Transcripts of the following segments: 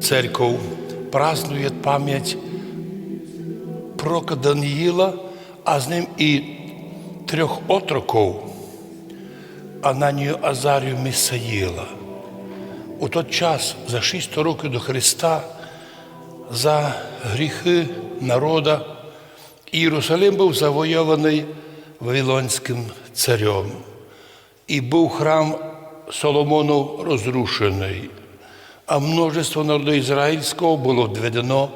Церковь празднує пам'ять пророка Даниїла, а з ним і трьох отроків Ананію Азарію Місаїла. У той час, за 600 років до Христа, за гріхи народа, Єрусалим був завойований Вавилонським царем. І був храм Соломону розрушений, а множество народу ізраїльського було введено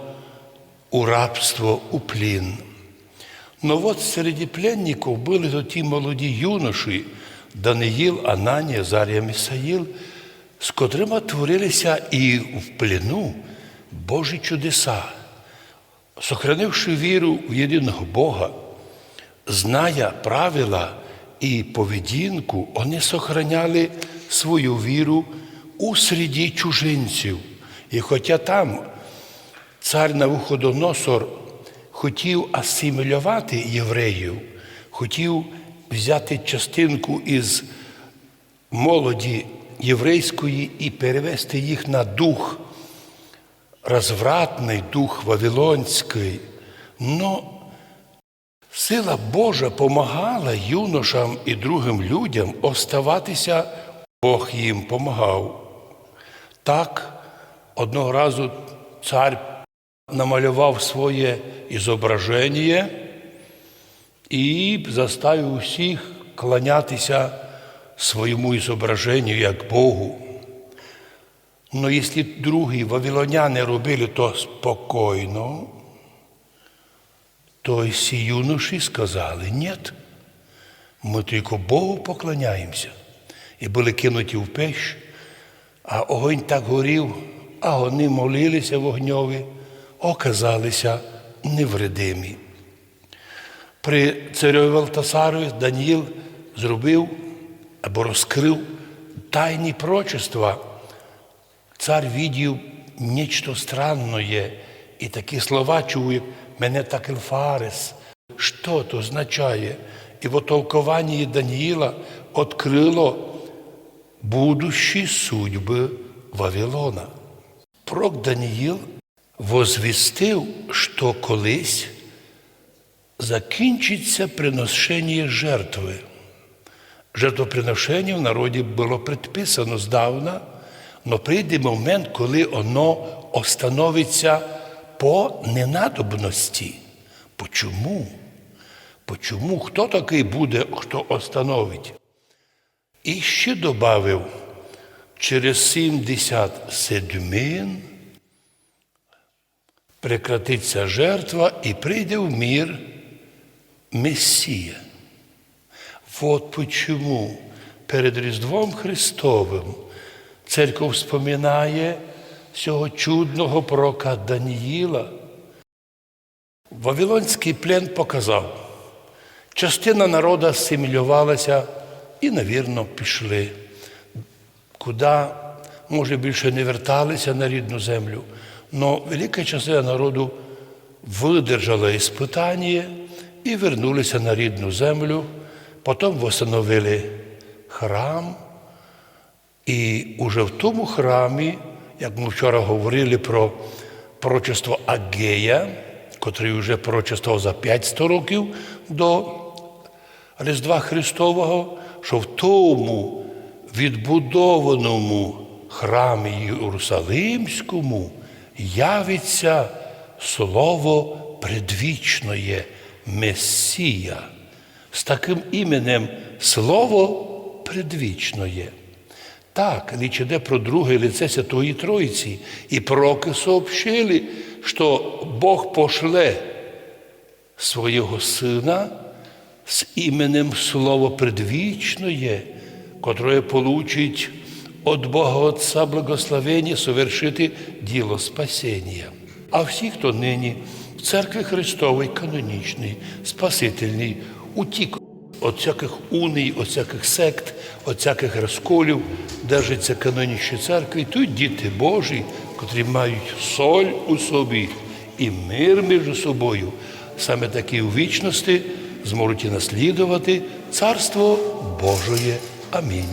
у рабство, у плін. Но от серед пленників були то молоді юноші, Даниїл, Ананія, Зарія, Місаїл, з котрими творилися і в плену Божі чудеса, сохранивши віру в єдиного Бога, зная правила і поведінку, вони сохраняли свою віру у середі чужинців. І хоча там цар Навуходоносор хотів асимілювати євреїв, хотів взяти частинку із молоді єврейської і перевести їх на дух розвратний, дух Вавилонський. Но сила Божа помагала юношам і другим людям оставатися, Бог їм помагав. Так, одного разу цар намалював своє ізображення і заставив усіх кланятися своєму ізображенню як Богу. Но якщо другі вавилоняни робили то спокійно, то всі юноші сказали, ні, ми тільки Богу поклоняємося. І були кинуті в пещ, а огонь так горів, а вони молилися вогньові, оказалися невредимі. При цареві Валтасарові Даніїл зробив або розкрив тайні прочества. Цар видів нечто странное, і такі слова чує, мене так Елфарес. Що то означає? І в толкуванні Даніїла відкрило будущі судьби Вавилона. Пророк Даніїл возвістив, що колись закінчиться приношення жертви. Жертвоприношення в народі було предписано здавна, але прийде момент, коли воно остановиться по ненадобності. Почому? Почому? Хто такий буде, хто остановить? І ще додав, через 70 седмин прекратиться жертва і прийде в мир Месія. Вот почему перед Різдвом Христовим церква вспоминає цього чудного пророка Даніїла. Вавилонський плен показав, частина народу асимілювалася і, навірно, пішли. Куди, може, більше не верталися на рідну землю, але велика частина народу видержала іспитання і вернулися на рідну землю. Потім встановили храм, і уже в тому храмі, як ми вчора говорили про пророчество Агея, котрий вже пророчествував за 500 років до Різдва Христового, що в тому відбудованому храмі Єрусалимському явиться слово предвічної Месія з таким іменем Слово предвічноє. Так, річ іде про друге лице Святої Троїці. І пророки сообщили, що Бог пошле свого Сина з іменем Слово предвічноє, котре получить від Бога Отця благословення совершити діло спасіння. А всі, хто нині в церкві Христовій, канонічній, спасительній, утік від всяких уній, від всяких сект, від всяких розколів, держаться канонічні церкви, тут діти Божі, котрі мають соль у собі і мир між собою, саме такі у вічності зможуть і наслідувати Царство Божоє. Амінь.